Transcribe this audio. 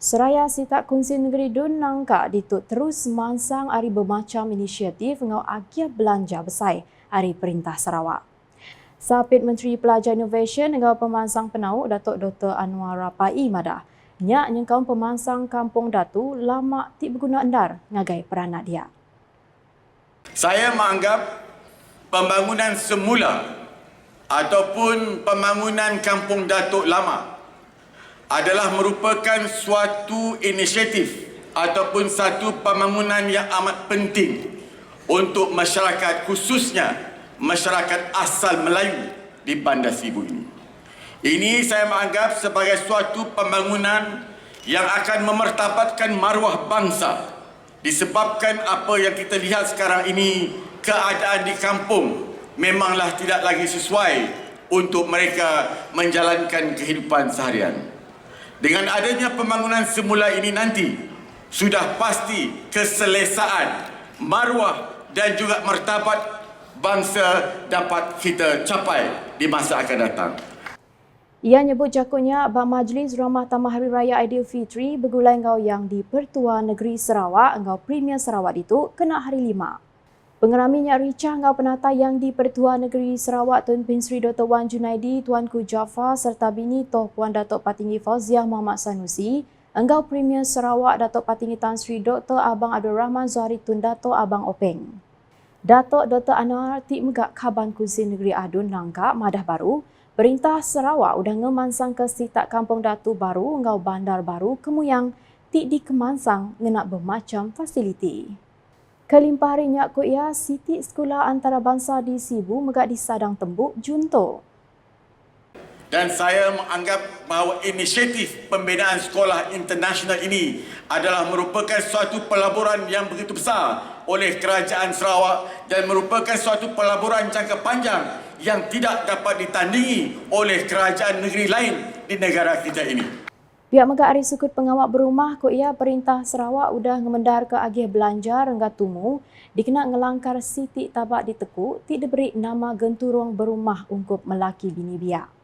Seraya Sitak Kunci Negeri Dun Nangka ditut terus mansang hari bermacam inisiatif ngau agia belanja besar hari Perintah Sarawak. Sapit Menteri Pelajar Innovation ngau pemansang penau Datuk Dr. Anwar Rapai Madah. Nyak nyengkau pemansang Kampung Datu lama ti berguna endar ngagai peranak dia. Saya menganggap pembangunan semula ataupun pembangunan Kampung Datuk Lama adalah merupakan suatu inisiatif ataupun satu pembangunan yang amat penting untuk masyarakat khususnya masyarakat asal Melayu di Bandar Sibu ini. Ini saya menganggap sebagai suatu pembangunan yang akan memertabatkan maruah bangsa disebabkan apa yang kita lihat sekarang ini keadaan di kampung memanglah tidak lagi sesuai untuk mereka menjalankan kehidupan seharian. Dengan adanya pembangunan semula ini nanti, sudah pasti keselesaan, maruah dan juga martabat bangsa dapat kita capai di masa akan datang. Ia nyebut jakunya Abang Majlis Ramah Tamah Hari Raya Aidilfitri bergulai engkau yang di Pertua Negeri Sarawak, engkau Premier Sarawak itu kena hari lima. Pengerami Nyak Richah Ngau Penata yang di Pertua Negeri Sarawak Tun Bin Sri Dr. Wan Junaidi, Tuanku Jafar serta bini Toh Puan Datuk Patinggi Fauziah Muhammad Sanusi, Enggau Premier Sarawak Datuk Patinggi Tan Sri Dr. Abang Abdul Rahman Zuhari Tun Datuk Abang Openg. Datuk Dr. Anwar Tik Megak Kaban Kuzi Negeri Adun Langkap Madah Baru, Perintah Sarawak sudah ngemansang ke sitak kampung Datu Baru, Enggau Bandar Baru, Kemuyang, Tik dikemansang ngenak bermacam fasiliti. Kelimpah hari nyak ko ia Siti Sekolah Antarabangsa di Sibu megak di Sadang Tembuk Junto. Dan saya menganggap bahawa inisiatif pembinaan sekolah internasional ini adalah merupakan suatu pelaburan yang begitu besar oleh kerajaan Sarawak dan merupakan suatu pelaburan jangka panjang yang tidak dapat ditandingi oleh kerajaan negeri lain di negara kita ini. Pihak Megak Ari Sukut Pengawak Berumah ko ia Perintah Sarawak udah ngemendar ke agih belanja rengga tumu dikena ngelangkar siti tabak ditekuk ti diberi nama genturung berumah ungkup melaki bini biak.